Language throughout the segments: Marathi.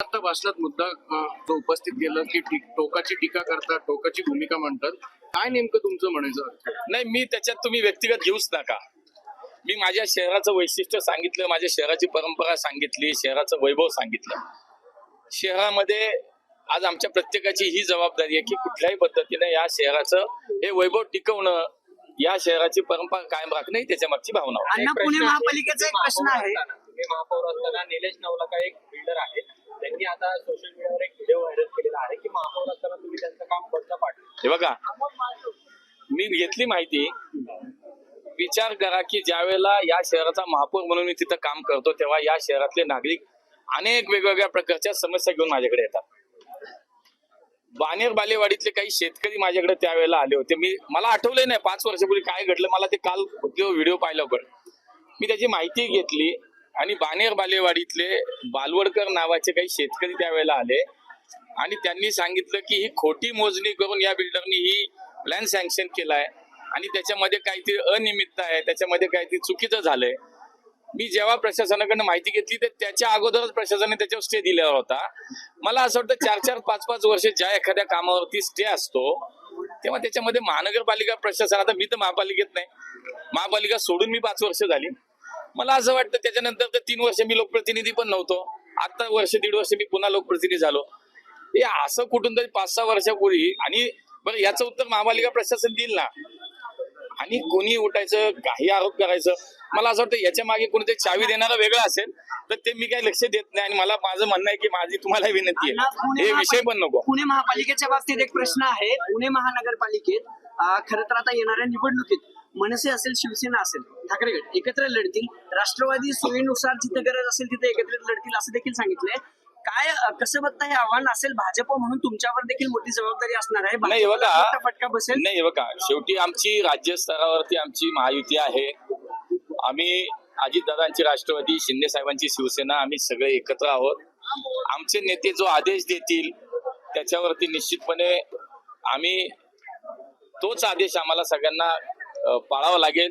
आता भाषणात मुद्दा उपस्थित केलं की टोकाची टीका करतात टोकाची भूमिका मांडतात काय नेमकं तुमचं म्हणायचं? नाही मी त्याच्यात तुम्ही व्यक्तिगत घेऊच नका. मी माझ्या शहराचं वैशिष्ट्य सांगितलं माझ्या शहराची परंपरा सांगितली शहराचं वैभव सांगितलं. शहरामध्ये आज आमच्या प्रत्येकाची ही जबाबदारी आहे की कुठल्याही पद्धतीने या शहराचं हे वैभव टिकवणं या शहराची परंपरा कायम राखणं ही त्याच्या मागची भावना महापालिकेचा एक प्रश्न आहे. महापौर असताना निलेश नवलाका एक बिल्डर आहे त्यांनी आता सोशल मीडियावर एक व्हिडिओ व्हायरल केलेला आहे की महापौर असताना तुम्ही त्यांचं काम बंद पाडलं हे बघा. मी घेतली माहिती. विचार करा की ज्या वेळेला या शहराचा महापौर म्हणून मी तिथं काम करतो तेव्हा या शहरातले नागरिक अनेक वेगवेगळ्या प्रकारच्या समस्या घेऊन माझ्याकडे येतात. बानेर बालेवाडीतले काही शेतकरी माझ्याकडे त्यावेळेला आले होते. मी मला आठवलंय नाही पाच वर्षापूर्वी काय घडलं मला ते काल व्हिडिओ पाहिला पण मी त्याची माहिती घेतली. आणि बानेर बालेवाडीतले बालवडकर नावाचे काही शेतकरी त्यावेळेला आले. आणि त्यांनी सांगितलं की ही खोटी मोजणी करून या बिल्डरनी ही प्लॅन सँक्शन केलाय. आणि त्याच्यामध्ये काहीतरी अनियमितता आहे त्याच्यामध्ये काहीतरी चुकीचं झालंय. मी जेव्हा प्रशासनाकडनं माहिती घेतली तर त्याच्या अगोदरच प्रशासनाने त्याच्यावर स्टे दिलेला होता. मला असं वाटतं चार चार पाच पाच वर्ष ज्या एखाद्या कामावरती स्टे असतो तेव्हा त्याच्यामध्ये महानगरपालिका प्रशासन आता मी तर महापालिकेत नाही. महापालिका सोडून मी पाच वर्ष झाली. मला असं वाटतं त्याच्यानंतर तर तीन वर्ष मी लोकप्रतिनिधी पण नव्हतो. आता वर्ष दीड वर्ष मी पुन्हा लोकप्रतिनिधी झालो. हे असं कुठून तरी पाच सहा वर्षापूर्वी आणि बरं याचं उत्तर महापालिका प्रशासन देईल ना. आणि कोणी उठायचं काही आरोप करायचं. मला असं वाटतं याच्या मागे कोणीतरी चावी देणारा वेगळा असेल तर ते मी काही लक्ष देत नाही आणि मला माझं म्हणणं आहे की माझी तुम्हाला विनंती आहे. हे विषय पण नको. पुणे महापालिकेच्या बाबतीत एक प्रश्न आहे. पुणे महानगरपालिकेत खरं तर आता येणाऱ्या निवडणुकीत मनसे असेल शिवसेना असेल ठाकरे गट एकत्र लढतील. राष्ट्रवादी सोयीनुसार जिथे गरज असेल तिथे एकत्रित लढतील असं देखील सांगितलंय. काय कसं बघता हे आव्हान असेल भाजप म्हणून तुमच्यावर देखील मोठी जबाबदारी असणार आहे. बघा. फटका बसेल. नाही बघा. शेवटी आमची राज्य स्तरावरती आमची महायुती आहे. आम्ही अजितदादांची राष्ट्रवादी शिंदे साहेबांची शिवसेना आम्ही सगळे एकत्र आहोत. आमचे नेते जो आदेश देतील त्याच्यावरती निश्चितपणे आम्ही तोच आदेश आम्हाला सगळ्यांना पाळावं लागेल.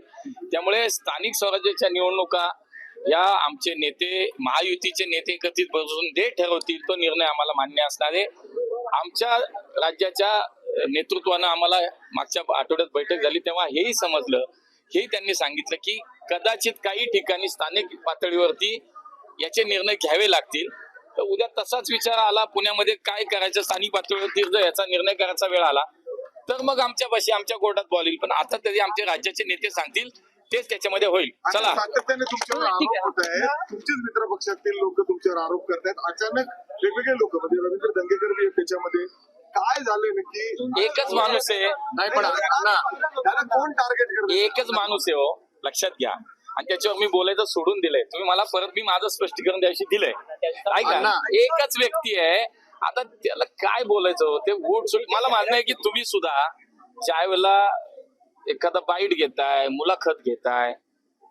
त्यामुळे स्थानिक स्वराज्याच्या निवडणुका या आमचे नेते महायुतीचे नेते एकत्रित बसून जे ठरवतील तो निर्णय आम्हाला मान्य असणार आहे. आमच्या राज्याच्या नेतृत्वानं आम्हाला मागच्या आठवड्यात बैठक झाली तेव्हा हेही समजलं. हेही त्यांनी सांगितलं की कदाचित काही ठिकाणी स्थानिक पातळीवरती याचे निर्णय घ्यावे लागतील. तर उद्या तसाच विचार आला पुण्यामध्ये काय करायचं? स्थानिक पातळीवरती जर याचा निर्णय करायचा वेळ आला. तर मग आमच्या भाषी आमच्या कोर्टात बॉल येईल. पण आता तरी आमचे राज्याचे नेते सांगतील तेच त्याच्यामध्ये होईल. चला. सातत्याने तुमच्यावर. आरोप होत आहे तुमचेच मित्र पक्षातील लोक तुमच्यावर आरोप करतायत. अचानक वेगवेगळे लोक म्हणजे रवींद्र दंगेकर बी त्याच्यामध्ये. काय झालंय नक्की? एकच माणूस आहे. नाही पण त्याला कोण टार्गेट करत एकच माणूस आहे हो लक्षात घ्या. आणि त्याच्यावर मी बोलायचं सोडून दिलंय. तुम्ही मला परत मी माझं स्पष्टीकरण द्यायची दिलंय. ऐका. एकच व्यक्ती आहे आता त्याला काय बोलायचं हो? ते वोट सुट मला मान्य आहे की तुम्ही सुद्धा ज्या वेळेला एखादा बाईट घेताय मुलाखत घेताय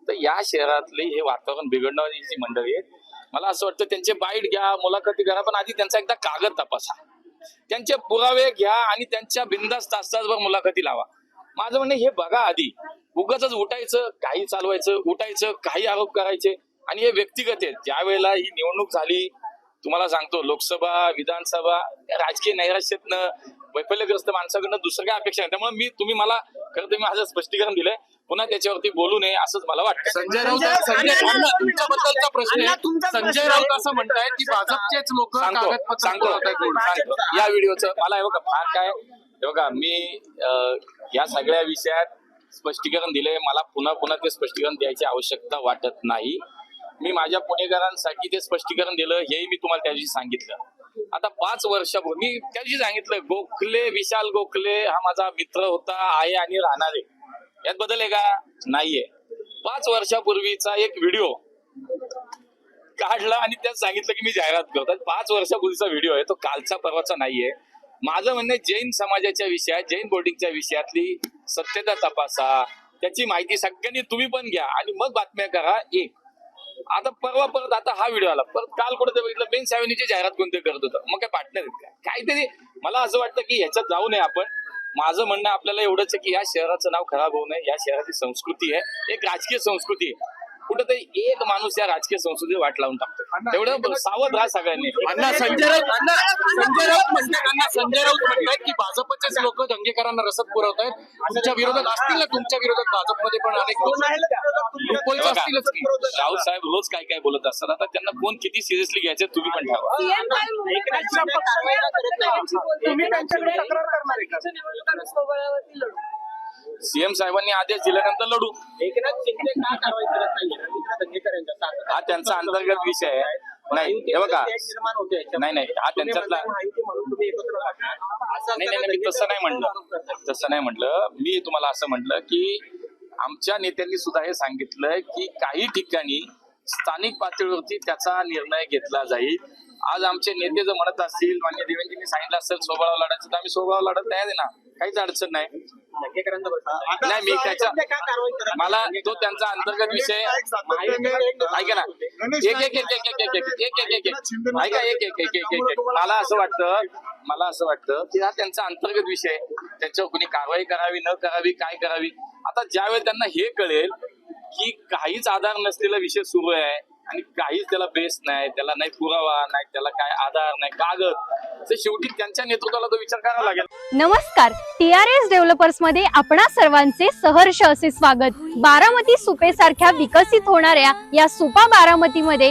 तर या शहरातले हे वातावरण बिघडणारी जी मंडळी आहेत मला असं वाटतं त्यांचे बाईट घ्या मुलाखती करा पण आधी त्यांचा एकदा कागद तपासा. त्यांचे पुरावे घ्या आणि त्यांच्या बिंदास तास तासभर मुलाखती लावा. माझं म्हणणं हे बघा आधी. उगाच उठायचं काही चालवायचं उठायचं काही आरोप करायचे. आणि हे व्यक्तिगत आहेत. ज्या वेळेला ही निवडणूक झाली तुम्हाला सांगतो लोकसभा विधानसभा राजकीय नैराश्यातनं वैफल्यग्रस्त माणसाकडनं दुसरं काय अपेक्षा आहे त्यामुळे मी तुम्ही मला खरं तर मी माझं स्पष्टीकरण दिलंय. पुन्हा त्याच्यावरती बोलू नये असंच मला वाटतं. संजय राऊत तुमच्याबद्दलचा प्रश्न आहे. संजय राऊत आहे. असं म्हणतायत की भाजपचेच लोक सांगतो कागदपत्र सांगतो. या व्हिडिओचं मला हे बघा फार काय? हे बघा मी या सगळ्या विषयात स्पष्टीकरण दिलंय. मला पुन्हा पुन्हा ते स्पष्टीकरण द्यायची आवश्यकता वाटत नाही. मी माझ्या पुणेकरांसाठी ते स्पष्टीकरण दिलं हेही मी तुम्हाला त्या दिवशी सांगितलं. आता पाच वर्षापूर्वी मी त्या दिवशी सांगितलं गोखले विशाल गोखले हा माझा मित्र होता आहे आणि राहणार आहे. यात बदल आहे का? नाहीये. पाच वर्षापूर्वीचा एक व्हिडिओ काढला आणि त्यात सांगितलं की मी जाहिरात करतो. पाच वर्षापूर्वीचा व्हिडिओ आहे तो कालचा परवाचा नाहीये. माझं म्हणणं जैन समाजाच्या विषयात जैन बोर्डिंगच्या विषयातली सत्यता तपासा. त्याची माहिती सगळ्यांनी तुम्ही पण घ्या. आणि मग बातम्या करा. एक आता परवा परत आता हा व्हिडिओ आला. परत काल कुठे बघितलं बेन सावेनीची जाहिरात कोणते करत होतं? मग काय पार्टनर आहेत काहीतरी मला असं वाटतं की ह्याच्यात जाऊ नये आपण. माझं म्हणणं आपल्याला एवढंच आहे की या शहराचं नाव खराब होऊ नये. या शहराची संस्कृती आहे. एक राजकीय संस्कृती आहे. कुठेतरी एक माणूस या राजकीय संसदेत वाट लावून टाकतो तेवढं सावध राहा सगळ्यांनी. अण्णा संजय राऊत अण्णा संजय राऊत म्हणतात अण्णा संजय राऊत म्हणतात की भाजपचेच लोक दंगेकरांना रसद पुरवतायत. तुमच्या विरोधात असतील ना तुमच्या विरोधात भाजपमध्ये पण अनेक लोक. असतीलच राऊत साहेब रोज काय काय बोलत असतात. आता त्यांना कोण किती सिरियसली घ्यायचं तुम्ही पण ठरवा. तुम्ही त्यांच्याकडे तक्रार करणार आहे का? सीएम साहेबांनी आदेश दिल्यानंतर लढू. एकनाथ शिंदे का कारवाई करत नाही रवींद्र दंगेकर यांच्या हा त्यांचा अंतर्गत विषय आहे. नाही हे बघा. निर्माण होते नाही नाही हा त्यांच्यातला माहिती म्हणून तुम्ही एकत्र राहणार. असं नाही नाही नाही, मी तसं नाही म्हटलं तसं नाही म्हटलं मी तुम्हाला असं म्हटलं की आमच्या नेत्यांनी सुद्धा हे सांगितलंय की काही ठिकाणी स्थानिक पातळीवरती त्याचा निर्णय घेतला जाईल आज आमचे नेते जर म्हणत असतील मान्य देवेंजींनी सांगितलं असेल सोबळाव लढायचं तर आम्ही सोबळाव लढत तयार आहे ना काहीच अडचण नाही नाही मी त्याच्या? मला तो त्यांचा अंतर्गत विषय ऐका ना एक एक एक एक एक एक एक एक एक एक एक ऐका एक एक एक एक एक मला असं वाटतं मला असं वाटतं की हा त्यांचा अंतर्गत विषय. त्याच्यावर कुणी कारवाई करावी न करावी काय करावी आता ज्यावेळेस त्यांना हे कळेल की काहीच आधार नसलेला विषय सुरू आहे आणि काहीच त्याला बेस नाही त्याला नाही पुरावा नाही त्याला काय आधार नाही कागद. तर शेवटी त्यांच्या नेतृत्वाला तो विचार करावा लागेल. नमस्कार. टी आर एस डेव्हलपर्समध्ये आपणा सर्वांचे सहर्ष असे स्वागत. बारामती सुपे सारख्या विकसित होणाऱ्या या सुपा बारामती मध्ये